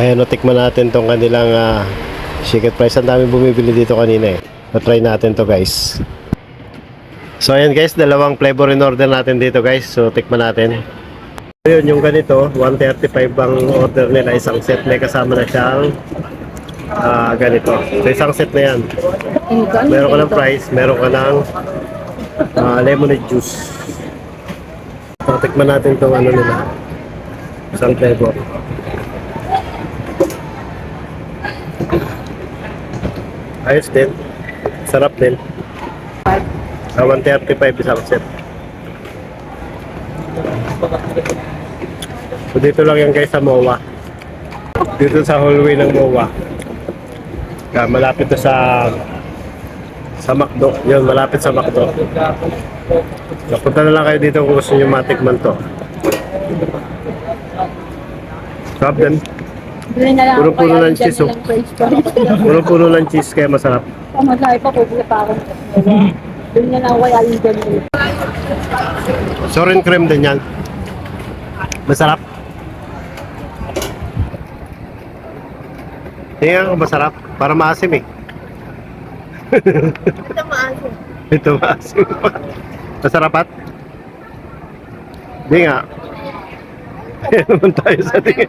Ayan, no, tikman natin tong kanilang ah, secret price. Ang dami bumibili dito kanina eh. Na-try natin to guys. So ayan guys, dalawang flavor in order natin dito guys. So tikman natin. Ayun, yung ganito, 135 ang order nila, isang set. May kasama na siyang ah, ganito. So isang set na yan. Meron ka ng fries, meron ka ng ah, lemonade juice. So tikman natin tong ano nila. Isang flavor. Ayos din. Sarap din. Sa 135 isang set. So dito lang yan guys sa MOA. Dito sa hallway ng MOA. Kaya malapit to sa sa McDo. Yun, malapit sa McDo. Napunta na lang kayo dito kung gusto nyo matikman to. Sarap din. Bili na lang Puro-puro kaya ng cheese, oh. Puno-puno ng cheese kaya masarap. Pamasahe pa, bubuli pa ako. Bili na lang kaya yung dyan. Soren cream din yan. Masarap. Tingnan ko masarap. Para maasim eh. Ito maaso. Ito maasim pa. Masarapat? Hindi nga. Ayan naman tayo sa tingin.